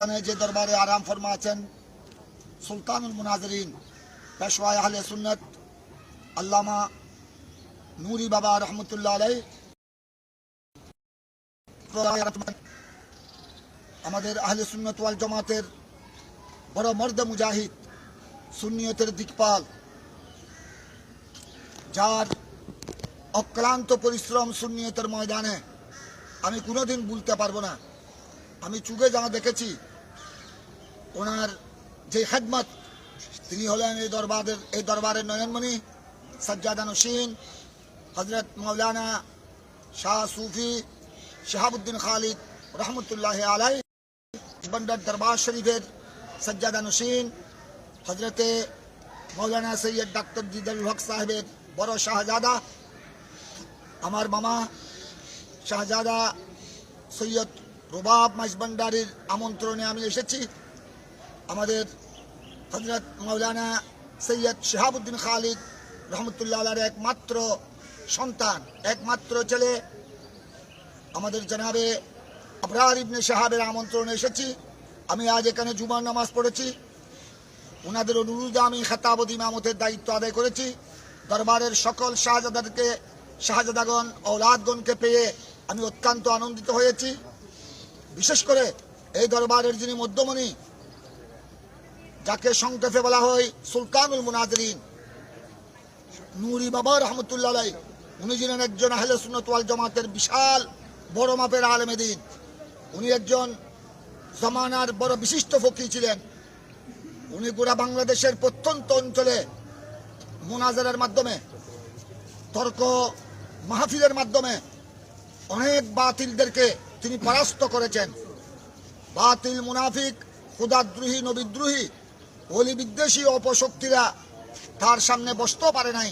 যে দরবারে আরাম ফরমা আছেন সুলতানুল মুনাজরিন, পেশওয়ায় আহলে সুন্নত, আল্লামা নুরি বাবা রহমতুল্লাহ আলাই আমাদের আহলে সুন্নত ওয়াল জমাতের বড় মর্দ মুজাহিদ, সুন্নিয়তের দিকপাল, যার অক্লান্ত পরিশ্রম সুন্নিয়তের ময়দানে আমি কোনোদিন ভুলতে পারব না। আমি চুগে যা দেখেছি ওনার যে খেদমত, তিনি হলেন এই দরবারের এই দরবারের নয়নমণি সজ্জাদা নসীন হজরত মৌলানা শাহ সুফি শাহাবুদ্দিন খালিদ রহমতুল্লাহ আলাই বন্ডার দরবার শরীফের সজ্জাদা নসীন হজরতে মৌলানা সৈয়দ ডাক্তার দিদাল হক সাহেবের বড় শাহজাদা, আমার মামা শাহজাদা সৈয়দ রুবাব মাইজবান্ডারির আমন্ত্রণে আমি এসেছি। আমাদের হজরত মৌলানা সৈয়দ শাহাবুদ্দিন খালিদ রহমতুল্লাহ আলার একমাত্র সন্তান, একমাত্র ছেলে। আমাদের জানাবে আবরার ইবনে সাহাবের আমন্ত্রণে এসেছি। আমি আজ এখানে জুমার নামাজ পড়েছি। ওনাদের অনুরোধে আমি খেতাবত ইমামতের দায়িত্ব আদায় করেছি। দরবারের সকল শাহজাদাকে শাহজাদাগণ, ঔলাদগণকে পেয়ে আমি অত্যন্ত আনন্দিত হয়েছি। বিশেষ করে এই দরবারের যিনি মধ্যমণি যাকে সংক্ষেপে বলা হয়? সুলতানুল মুনাজরিন। নুরি বাবা রহমতুল্লাহ। উনি ছিলেন একজন আহলে সুন্নত ওয়াল জামাতের বিশাল বড় মাপের আলেমে দিন উনি একজন জমানার বড় বিশিষ্ট ফকি ছিলেন। উনি গোটা বাংলাদেশের প্রত্যন্ত অঞ্চলে মোনাজারের মাধ্যমে, তর্ক মাহফিলের মাধ্যমে অনেক বাতিলদেরকে তিনি পরাস্ত করেছেন। বাতিল মুনাফিক, খুদাদ্রোহী, নবিদ্রোহী অলি বিদ্বেষী অপশক্তিরা তার সামনে বসতেও পারে নাই।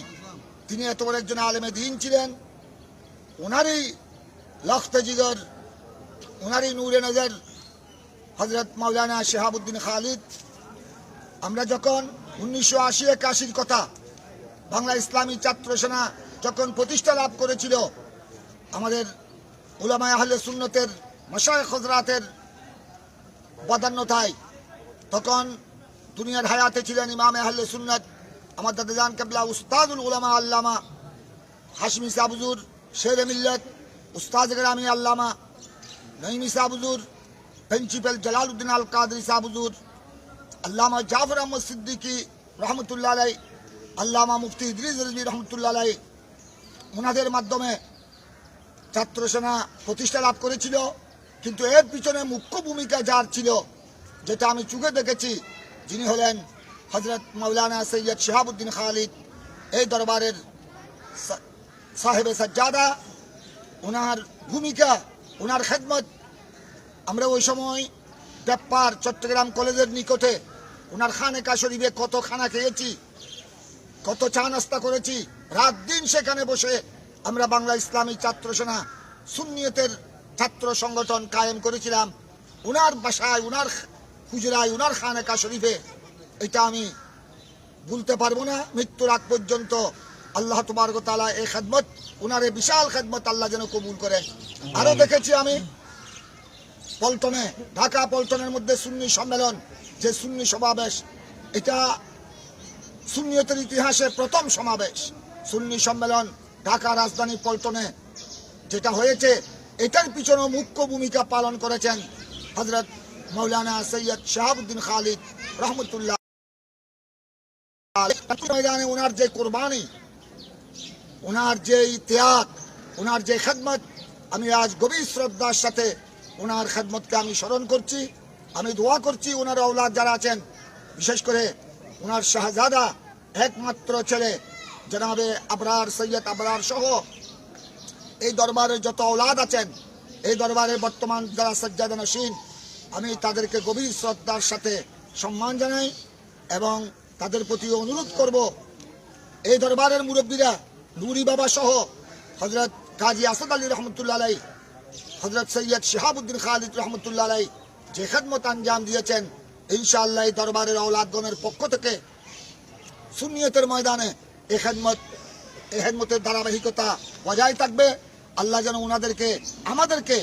তিনি এত বড় একজন আলেমে দিন ছিলেন। ওনারই লখতে জিগর ওনারই নূরে নজর হজরত মৌলানা শেহাবুদ্দিন খালিদ। আমরা যখন উনিশশো আশি একাশির কথা বাংলা ইসলামী ছাত্র সেনা যখন প্রতিষ্ঠা লাভ করেছিল, আমাদের উলামায় আহলে সুন্নতের মশায় খজরাতের প্রাধান্যতায় তখন দুনিয়ার হায়াতে ছিলেন ইমাম আহলে সুন্নত। আমার দাদাজান কেবলা, উস্তাদুল উলামা আল্লামা হাসমি সাবুজুর শের মিল্লত, উস্তাদ গ্রামী আল্লামা নঈমি সাবুজুর প্রিন্সিপাল জালালউদ্দিন আল কাদরি সাবুজুর আল্লামা জাফর আহমদ সিদ্দিকী রহমতুল্লাহ আলাই আল্লামা মুফতি ইদ্রিস রিজভী রহমতুল্লাহ আলাই ওনাদের মাধ্যমে ছাত্র সেনা প্রতিষ্ঠা লাভ করেছিল। কিন্তু এর পিছনে মুখ্য ভূমিকা যার ছিল, যেটা আমি চুকে দেখেছি যিনি হলেন হজরত মৌলানা সৈয়দ শিহাবুদ্দিন খালিদ, এই দরবারের সাহেবে সাজ্জাদা ওনার ভূমিকা ওনার খেদমত। আমরা ওই সময় ব্যাপার চট্টগ্রাম কলেজের নিকটে ওনার খানেকা শরীফে কত খানা খেয়েছি, কত চা নাস্তা করেছি। রাত দিন সেখানে বসে আমরা বাংলা ইসলামী ছাত্র সেনা, সুন্নিয়তের ছাত্র সংগঠন কায়েম করেছিলাম। উনার বাসায়, উনার হুজরায় উনার খানেকা শরীফে। এটা আমি ভুলতে পারব না। মৃত্যুর আগ পর্যন্ত আল্লাহ তোমার তালা এই খেদমত উনার এই বিশাল খেদমত আল্লাহ যেন কবুল করেন আরও দেখেছি আমি পল্টনে ঢাকা পল্টনের মধ্যে সুন্নি সম্মেলন যে সুন্নি সমাবেশ এটা সুন্নিয়তের ইতিহাসে প্রথম সমাবেশ। সুন্নি সম্মেলন ঢাকা রাজধানী পল্টনে যেটা হয়েছে এটার পিছনে মুখ্য ভূমিকা পালন করেছেন হজরত মৌলানা সৈয়দ শাহাবুদ্দিন খালিদ রহমতুল্লাহ ময়দানে ওনার যে কোরবানি, ওনার যে ত্যাগ ওনার যে খেদমত, আমি আজ গভীর শ্রদ্ধার সাথে ওনার খেদমতকে আমি স্মরণ করছি। আমি দোয়া করছি ওনার অওলাদ যারা আছেন, বিশেষ করে ওনার শাহজাদা, একমাত্র ছেলে, জনাবে আবরার, সৈয়দ আবরার সহ এই দরবারে যত অওলাদ আছেন, এই দরবারে বর্তমান যারা সজ্জাদা নসীন আমি তাদেরকে গভীর শ্রদ্ধার সাথে সম্মান জানাই এবং তাদের প্রতি অনুরোধ করব। এই দরবারের মুরব্বীরা, নুরি বাবা সহ হজরত কাজী আসাদ আলী রহমতুল্লাহ আলাই হজরত সৈয়দ শিহাবুদ্দিন খালিদ রহমতুল্লাহ আলাই যে খেদমত আঞ্জাম দিয়েছেন, ইনশাআল্লাহ এই দরবারের অলাদগণের পক্ষ থেকে সুন্নিয়তের ময়দানে এই খেদমত খেদমতের ধারাবাহিকতা বজায় থাকবে। আল্লাহ যেন ওনাদেরকে আমাদেরকে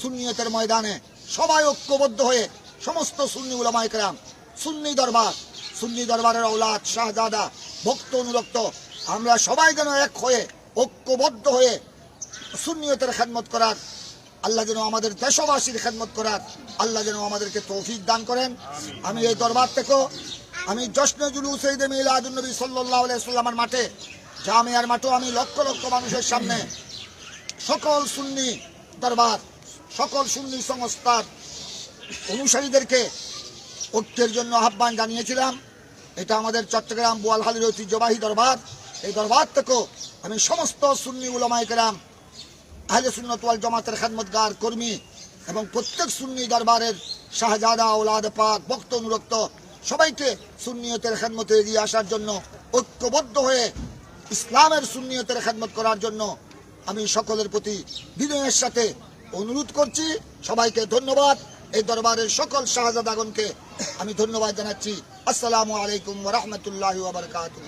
সুন্নিয়তের ময়দানে সবাই ঐক্যবদ্ধ হয়ে সমস্ত সুন্নি উলামাই কেরাম, সুন্নি দরবার, সুন্নি দরবারের ঔলাদ শাহজাদা, ভক্ত অনুরক্ত, আমরা সবাই যেন এক হয়ে ঐক্যবদ্ধ হয়ে সুন্নিয়তের খেদমত করার, আল্লাহ যেন আমাদের দেশবাসীর খেদমত করার, আল্লাহ যেন আমাদেরকে তৌফিক দান করেন। আমি এই দরবার থেকেও আমি জশ্ন জুলুস ঈদে মিলাদুন নবী সাল্লাল্লাহু আলাইহি সাল্লামের মাঠে, জামিয়ার মাঠেও আমি লক্ষ লক্ষ মানুষের সামনে সকল সুন্নি দরবার সকল সুন্নি সংস্থার অনুসারীদেরকে ঐক্যের জন্য আহ্বান জানিয়েছিলাম। এটা আমাদের চট্টগ্রাম বোয়ালহালির ঐতিহ্যবাহী দরবার। এই দরবার থেকেও আমি সমস্ত সুন্নি উলামায়ে কেরাম, আহলে সুন্নত ওয়াল জামাতের খেদমতগার কর্মী এবং প্রত্যেক সুন্নি দরবারের শাহজাদা, ওলাদ পাক, ভক্ত অনুরক্ত সবাইকে সুন্নিয়তের খেদমতে এগিয়ে আসার জন্য ঐক্যবদ্ধ হয়ে ইসলামের সুন্নিয়তের খেদমত করার জন্য আমি সকলের প্রতি বিনয়ের সাথে অনুরোধ করছি সবাইকে ধন্যবাদ। এই দরবারের সকল শাহজাদাগণকে আমি ধন্যবাদ জানাচ্ছি। আসসালামু আলাইকুম রহমতুল্লাহ বারকাতুহ।